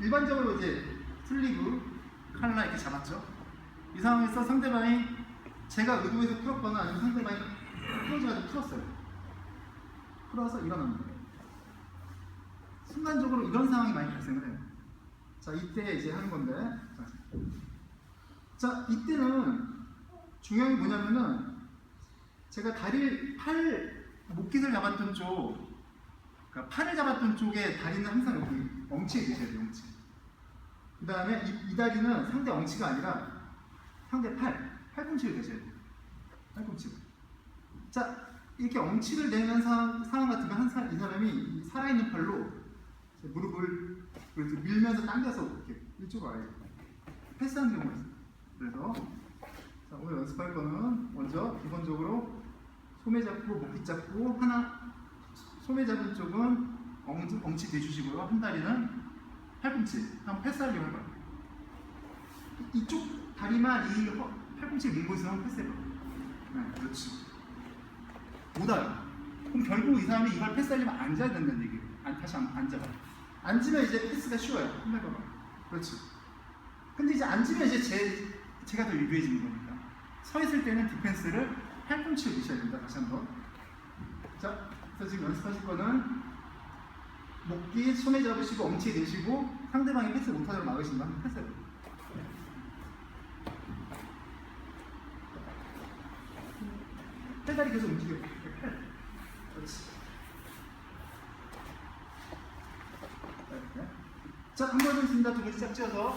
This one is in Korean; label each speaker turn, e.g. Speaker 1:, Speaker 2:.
Speaker 1: 일반적으로 이제 슬리브, 칼라 이렇게 잡았죠. 이 상황에서 상대방이 제가 의도해서 풀었거나 아니면 상대방이 풀어줘가지고 풀었어요. 풀어서 거예요. 순간적으로 이런 상황이 많이 발생을 해요. 자, 이때 이제 하는 건데. 자, 자, 이때는 중요한 게 뭐냐면은 제가 다리, 팔, 목깃을 잡았던 쪽, 그러니까 팔을 잡았던 쪽에 다리는 항상 엉치에 계셔야 돼요, 엉치. 그 다음에 이, 이 다리는 상대 엉치가 아니라 상대 팔, 팔꿈치를 대셔야 돼요. 팔꿈치를. 자, 이렇게 엉치를 내는 상황, 상황 같으면 한 사람, 이 사람이 이 살아있는 팔로 제 무릎을 그래서 밀면서 당겨서 이렇게 이쪽으로 와요. 패스하는 경우가 있어요. 그래서 자, 오늘 연습할 거는 먼저 기본적으로 소매 잡고 목깃 잡고 하나 소매 잡은 쪽은 엉, 엉치 대주시고요. 한 다리는 팔꿈치 한번 패스하려고 해봐요. 이쪽 다리만 이 허- 팔꿈치를 밀고 있으면 패스해봐요. 네, 그렇지. 못 와요. 그럼 결국 이 사람이 이걸 패스하려면 앉아야 된다는 얘기예요. 안, 다시 안, 앉아봐. 앉으면 이제 패스가 쉬워요. 한번 해봐봐. 그렇지. 근데 이제 앉으면 이제 제, 제가 더 유리해지는 거니까. 서 있을 때는 디펜스를 팔꿈치로 미셔야 된다. 다시 한 번. 자, 그래서 지금 연습하실 거는 목기 손에 잡으시고 엉치에 대시고 상대방이 패스 못하도록 한번 패스해봐요. 페달이 계속 움직여. 팔. 그렇지. 자, 한 번 더 있습니다. 두 분이 짝 쥐어서.